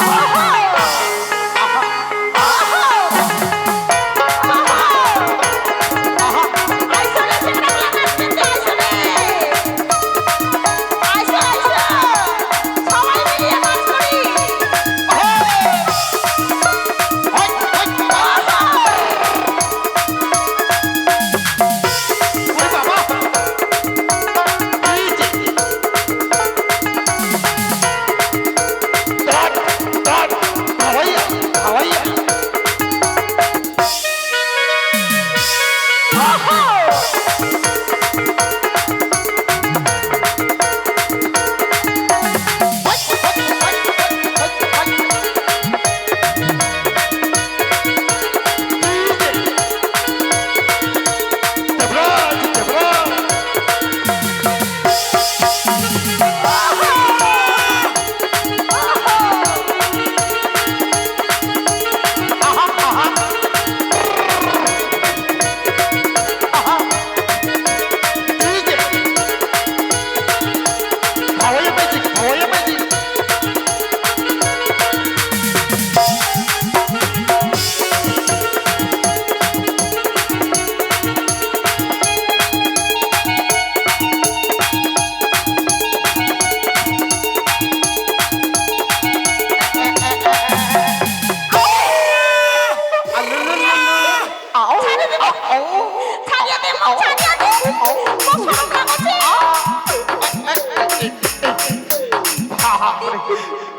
Oh!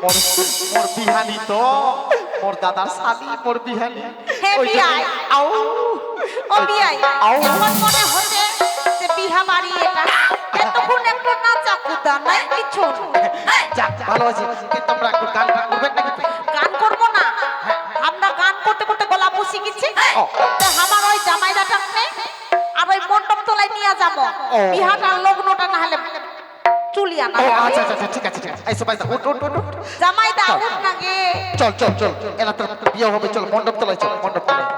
মোর বিহানি তো মোর দাদার শালি মোর বিহানি ওই। আউ ও বিয়াই আউ। আমার মনে হচ্ছে যে বিহা মারি এটা এতক্ষণ একটু নাচা কুদা নাই কিছু যাক ভালো আছে তোমরা গান গান নাকি গান করব না আমরা গান করতে করতে গলা বসে গেছি আমার ওই যাব। বিহাটার লগ্নটা না হলে চুলিয়া না আচ্ছা আচ্ছা আচ্ছা, ঠিক আছে ঠিক আছে। এই সবাই উঠ উঠ উঠ উঠ। জামাই দা উঠ না গে। চল চল চল। এলা তোর বিয়ে হবে চল মণ্ডপ তলায় চল মণ্ডপ তলায়।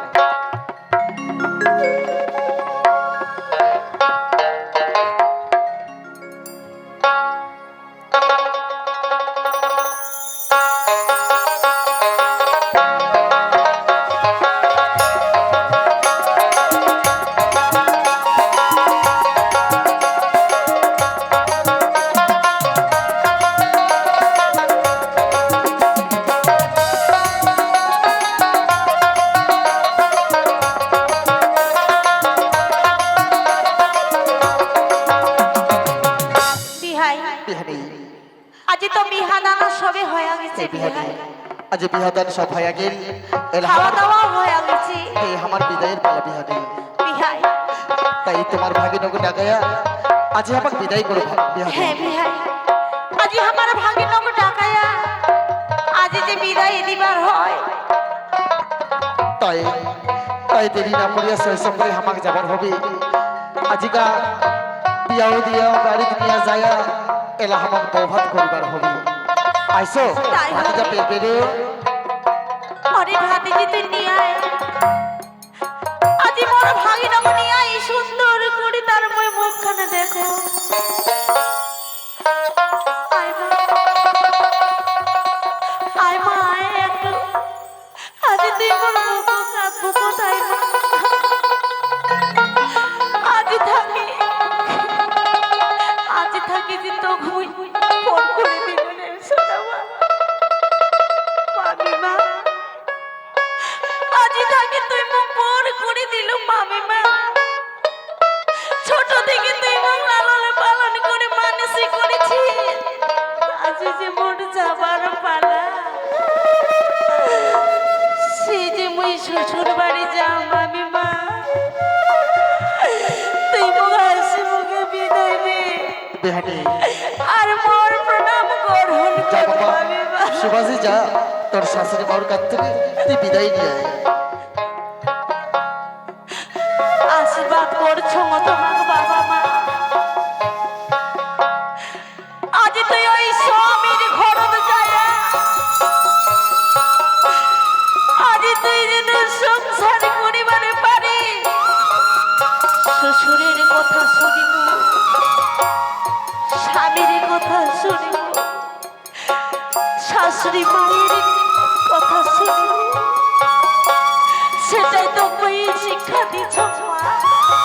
হয়ে গেছে। বিহাই আজ বিহাদান সব হয়ে গেল। খাওয়া দাওয়া হয়ে গেছে। এই আমার বিদায়ের পালা বিহানি বিহাই তাই তোমার ভাগিনকে ডাকায়া আজ আমাকে বিদায় করে বিহানি হ্যাঁ বিহাই আজি আমার ভাগিনক ডাকায়া আজি যে বিদায় দিবার হয়। তাই তাই দেরি না করিয়া শৈশব করে আমাকে যাবার হবে। আজিকা বিয়াও দিয়া বাড়ি দিয়া যায়া এলা আমাকে বৌভাত করিবার হবে। আইসো তাই হবে। ভাতিজা পেয়ে পেরে আরে ভাতিজি তুই নিয়ে আয়। আজি মোর ভাগিনক আর মোর প্রণাম গ্রহণ সুভাষী যা। তোর শাশুড়ি বাবুর কাছ থেকে তুই বিদায় নিয়ে আশীর্বাদ করছ তোমার যদি মায়ের কথা শুনি। সেটাই তো বই শিক্ষা দিচ্ছ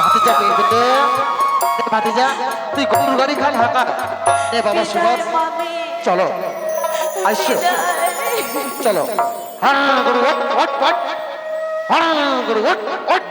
ভাতিজা পেয়ে ভাতিজা তুই গরুর গাড়ি খালি হাঁকার এ বাবা সুভাষ চলো। আসো চলো। হ্যাঁ গরু ওট ওট ওট। হ্যাঁ গরু ওট ওট।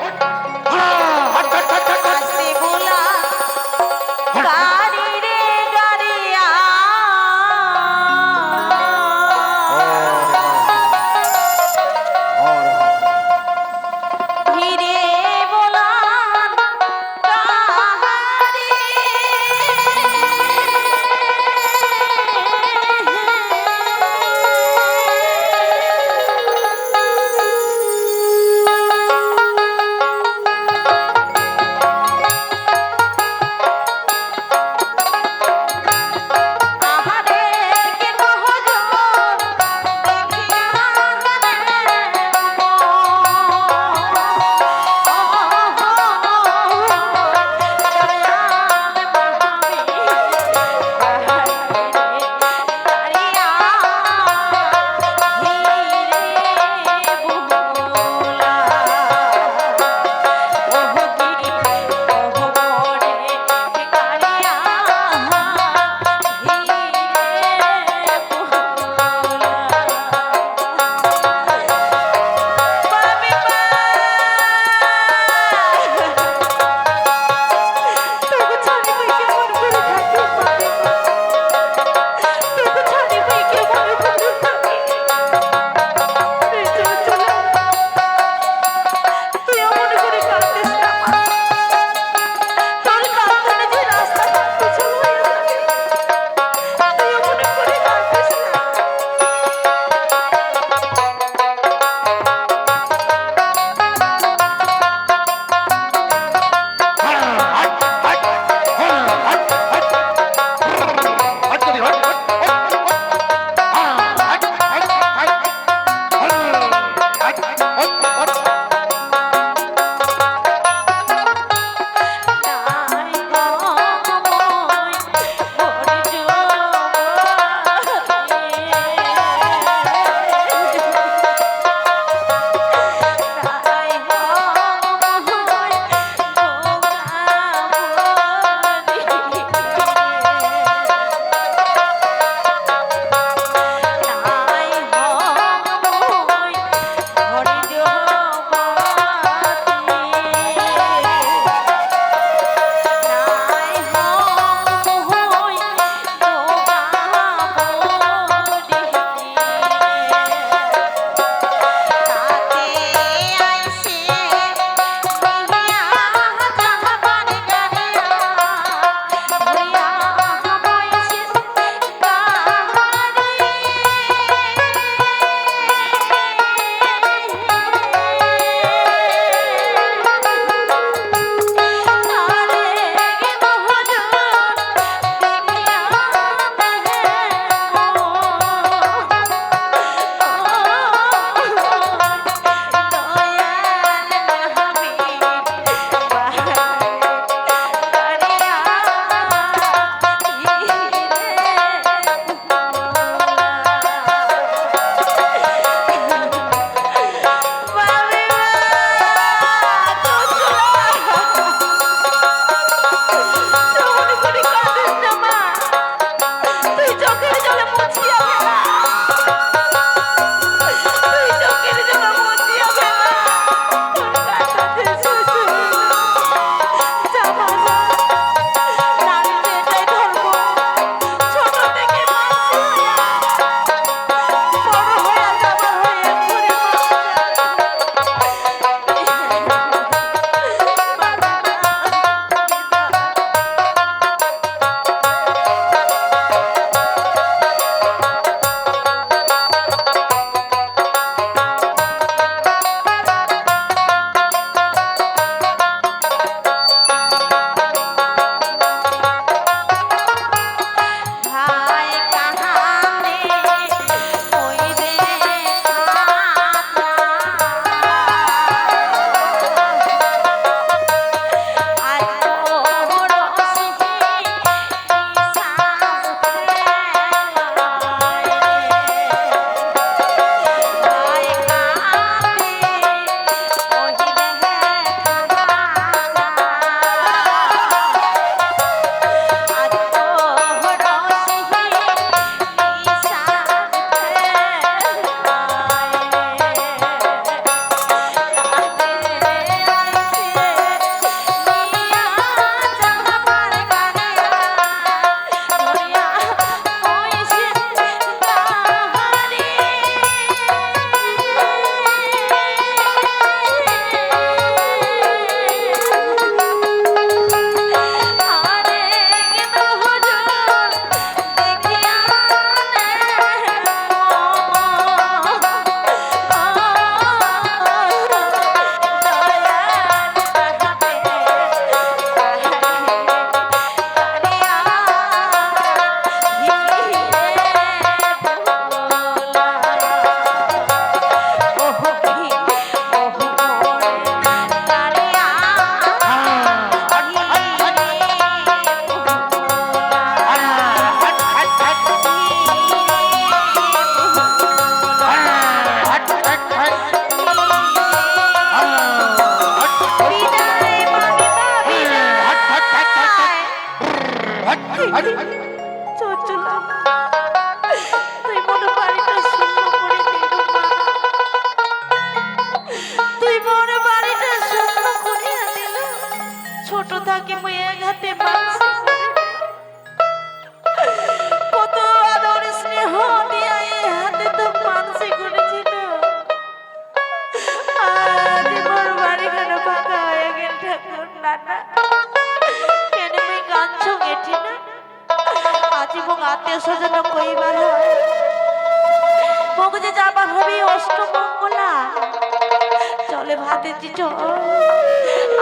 চলে ভাতেছি চল।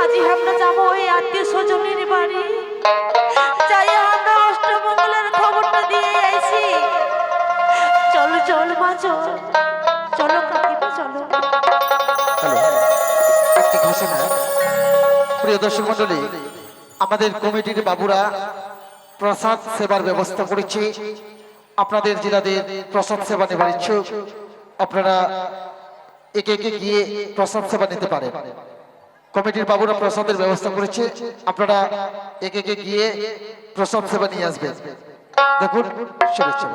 আজ আমরা যাব ওই আত্মীয় স্বজনের বাড়ি। যাই আমরা অষ্টমঙ্গলার খবরটা দিয়ে আইছি চলো, চল মা, চল। চলো কাকিমা, চলো। প্রিয় দর্শক মন্ডলী আমাদের কমিটির বাবুরা প্রসাদ সেবার ব্যবস্থা করেছে। আপনাদের জেলাদের প্রসাদ সেবা নেবার ইচ্ছুক। আপনারা একে একে গিয়ে প্রসাদ সেবা নিতে পারে। কমিটির বাবুরা প্রসাদের ব্যবস্থা করেছে। আপনারা একে একে গিয়ে প্রসাদ সেবা নিয়ে আসবেন। দেখুন, শুভেচ্ছা।